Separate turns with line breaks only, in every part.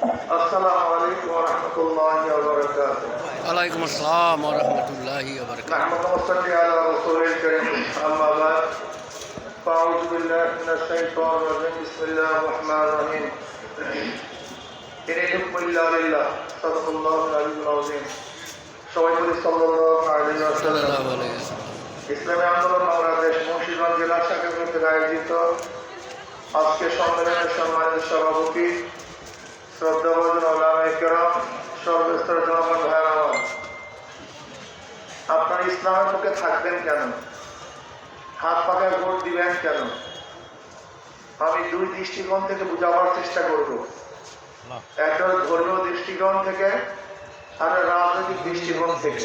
আসসালামু
আলাইকুম ওয়া রাহমাতুল্লাহি ওয়া বারাকাতুহু। ওয়া আলাইকুম আসসালাম ওয়া রাহমাতুল্লাহি ওয়া বারাকাতুহু। নাহমাদু ওয়া নাসাল্লি আলা রাসূলিল কারীম আম্মা ইসলামী আন্দোলন বাংলাদেশ মুন্সিগঞ্জ জেলা শাখা কর্তৃক আয়োজিত। আজকে সম্মেলনের সম্মানিত সভাপতি শ্রদ্ধাভাজন ওলামায়ে কেরাম, সর্বস্তরের জনগণ আমার আপনার ইসলামের পক্ষে থাকবেন কেন? হাত পাকায় ভোট দিবেন কেন? আমি দুই দৃষ্টিকোণ থেকে বোঝাবার চেষ্টা করব। একটা ধর্মীয় দৃষ্টিকোণ থেকে আর রাজনৈতিক দৃষ্টিকোণ থেকে।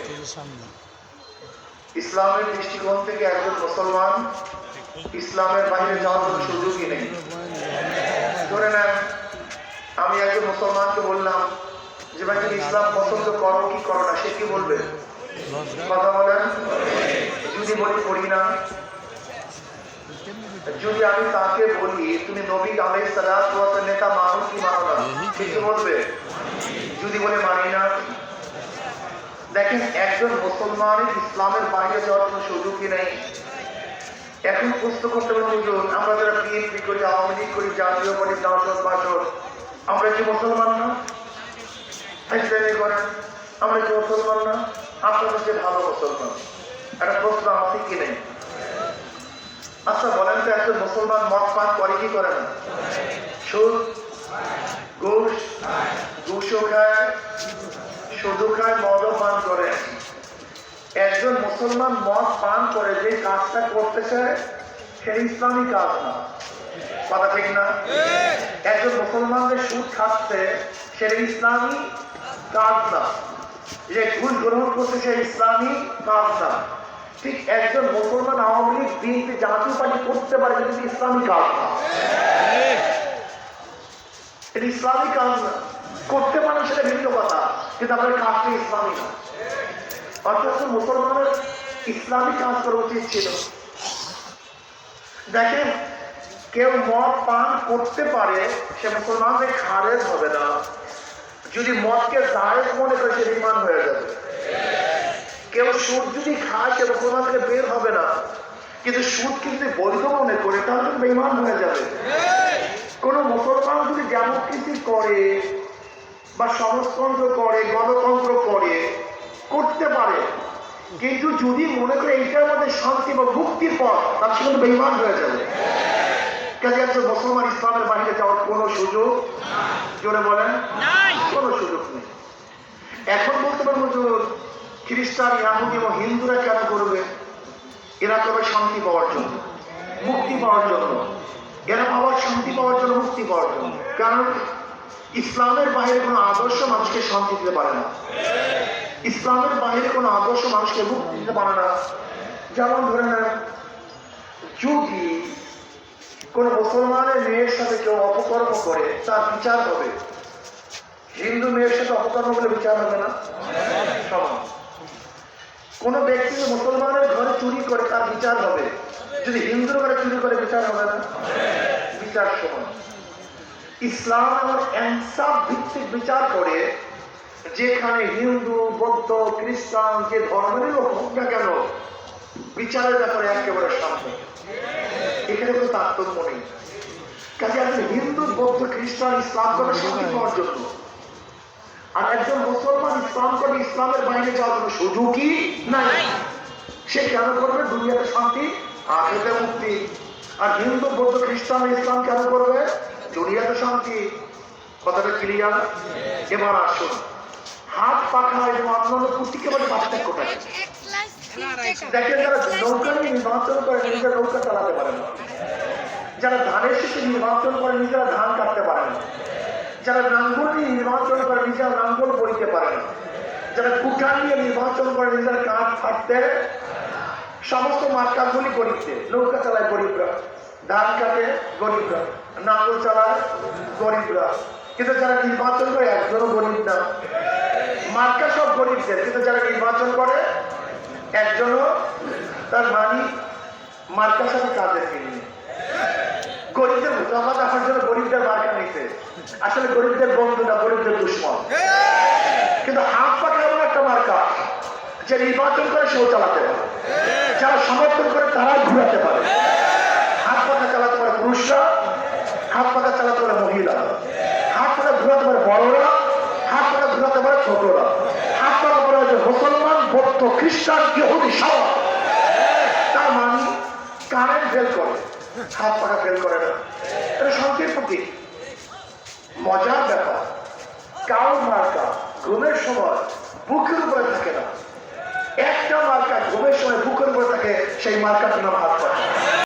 ইসলামের দৃষ্টিকোণ থেকে একজন মুসলমান ইসলামের বাইরে যাওয়ার কোনো সুযোগই নেই। ধরে নেন আমি একজন মুসলমানকে বললাম যে, ভাই, তুমি ইসলাম পছন্দ করো, কি করো না? সে কি বলবে? কথা বলেন। যদি বলি করি না। যদি আমি তাকে বলি, তুমি নবী আলাই সালাত নেতা, মানো কি মানো না? সে কি বলবে? যদি বলে, মানি না। দেখেন, একজন মুসলমানের ইসলামের বাইরে যাওয়ার কোনো সুযোগই নেই। এখন প্রশ্ন করতে পারেন আমরা যারা বিএনপি করি, আওয়ামী লীগ করি, জাতীয় পার্টি দর্শক বাসক আমরা কি মুসলমান না? ইসলামী করেন, আমরা কি মুসলমান না? আপনাদের যে ভালো মুসলমান। একটা প্রশ্ন আছে কি নেই? আচ্ছা বলেন তো, একজন মুসলমান মদ পান করে কি করে না? সুদ, ঘুষ, ঘুষও খায় শুধু খায়, মদও পান করে। একজন মুসলমান মদ পান করে যে কাজটা করতেছে, সে ইসলামী কাজ না। কথা ঠিক না? একজন মুসলমানদের সুদ খাচ্ছে সেটা ইসলামী কাজ না যে ঘুষ গ্রহণ করছে, সে ইসলামী কাজ না ঠিক একজন মুসলমান আওয়ামী লীগ, বিএনপি, জাতীয় পার্টি করতে পারে, কিন্তু ইসলামী কাজ না এটা ইসলামী কাজ না করতে পারে সেটা ভিন্ন কথা, কিন্তু আমাদের কাজটা ইসলামী না। অর্থাৎ মুসলমানের ইসলামী কাজ করা উচিত ছিল। দেখেন কেউ মদ পান করতে পারে, সে মুসলমানদের খারেজ হবে না। যদি মদকে জায়েজ মনে করে, সে বিমান হয়ে যাবে। কেউ সুদ যদি খায়, সে মুসলমান বের হবে না। কিন্তু সুদ কিন্তু বৈধ মনে করে, তাহলে বেমান হয়ে যাবে। কোন মুসলমান যদি ডেমোক্রেসি করে, বা সমাজতন্ত্র করে, গণতন্ত্র করে, করতে পারে। কিন্তু যদি মনে করে এইটার মধ্যে শান্তি বা মুক্তির পথ তার সে কিন্তু বেইমান হয়ে যাবে। কাজে একজন মুসলমান ইসলামের বাহিরে যাওয়ার কোনো সুযোগ জোরে বলেন কোনো সুযোগ নেই। এখন বলতে পারব যে খ্রিস্টান ইয়াহুদি এবং হিন্দুরা কেন করবে এরা করবে শান্তি পাওয়ার জন্য মুক্তি পাওয়ার জন্য। এরা পাওয়ার শান্তি পাওয়ার জন্য মুক্তি পাওয়ার জন্য। কারণ ইসলামের বাইরে কোনো আদর্শ মানুষকে শান্তি দিতে পারে না। ইসলামের বাইরে কোনো আদর্শ মানুষকে মুক্তি দিতে পারে না। যেমন ধরে নেন যদি কোন মুসলমানের মেয়ের সাথে কেউ অপকর্ম করে, তার বিচার হবে। হিন্দু মেয়ের সাথে অপকর্ম করলে বিচার হবে না? সমান। কোন ব্যক্তি মুসলমানের ঘরে চুরি করে, তার বিচার হবে। যদি হিন্দুর ঘরে চুরি করে, বিচার হবে না? বিচার সমান। ইসলাম আমার এনসাফ ভিত্তিক বিচার করে, যেখানে হিন্দু, বৌদ্ধ, খ্রিস্টান, যে ধর্মেরই লোক হোক না কেন, বিচারের ব্যাপারে একেবারে এখানে কোনো তারতম্য নেই। কাজে একজন হিন্দু বৌদ্ধ খ্রিস্টান ইসলাম করে শান্তি পাওয়ার জন্য। আর একজন মুসলমান ইসলাম করে ইসলামের বাইরে যাওয়ার কোনো সুযোগই নাই। সে কেন করবে? দুনিয়াতে শান্তি আখেতে মুক্তি। আর হিন্দু বৌদ্ধ খ্রিস্টান ইসলাম কেন করবে? দুনিয়াতে শান্তি। কথাটা ক্লিয়ার এবার আসুন। হাত পাখা এবং অন্যান্য কুটিকে বলে পার্থক্যটা? দেখেন যারা নৌকা নিয়ে নির্বাচন করে নিজেরা নৌকা চালাতে পারে না। যারা ধানের শেষে নির্বাচন করে নিজেরা ধান কাটতে পারে না। যারা নাঙ্গল নিয়ে নির্বাচন করে নিজেরা নাঙ্গল বইতে পারে না। যারা কুঠার নিয়ে নির্বাচন করে নিজেরা কাঠ ফাটতে সমস্ত মার্কাগুলি গরিবতে নৌকা চালায় গরিবরা ধান কাটে গরিবরা নাঙ্গল চালায় গরিবরা। কিন্তু যারা নির্বাচন করে একজনও গরিব না। মার্কা সব গরিবদের কিন্তু যারা নির্বাচন করে একজনও তার মানি মার্কার সাথে কাজের নিয়ে। গরিবদের মোকামা দেখার জন্য গরিবদের মার্কা নিতে। আসলে গরিবদের বন্ধু না, গরিবদের দুশ্মন। কিন্তু হাত পাখা এমন একটা মার্কা, যে নির্বাচন করে সেও চালাতে পারে। যারা সমর্থন করে তারাই ঘুরাতে পারে। হাত পাখা চালাতে পারে পুরুষরা, হাত পাখা চালাতে পারে মহিলা হাত পাখা ঘুরাতে পারে বড়রা, হাত পাখা ঘুরাতে পারে ছোটরা হাত পাখা পরে যে মুসলমান বৌদ্ধ খ্রিস্টান ইহুদি সব তার মানে কারেন্ট ফেল করে, হাত পাখা ফেল করে না। এটা শান্তির প্রতীক। মজার ব্যাপার, কাউ মার্কা ঘুমের সময় বুকের উপরে থাকে না। একটা মার্কা ঘুমের সময় বুকের উপরে থাকে, সেই মার্কাটার নাম হাত পাখা।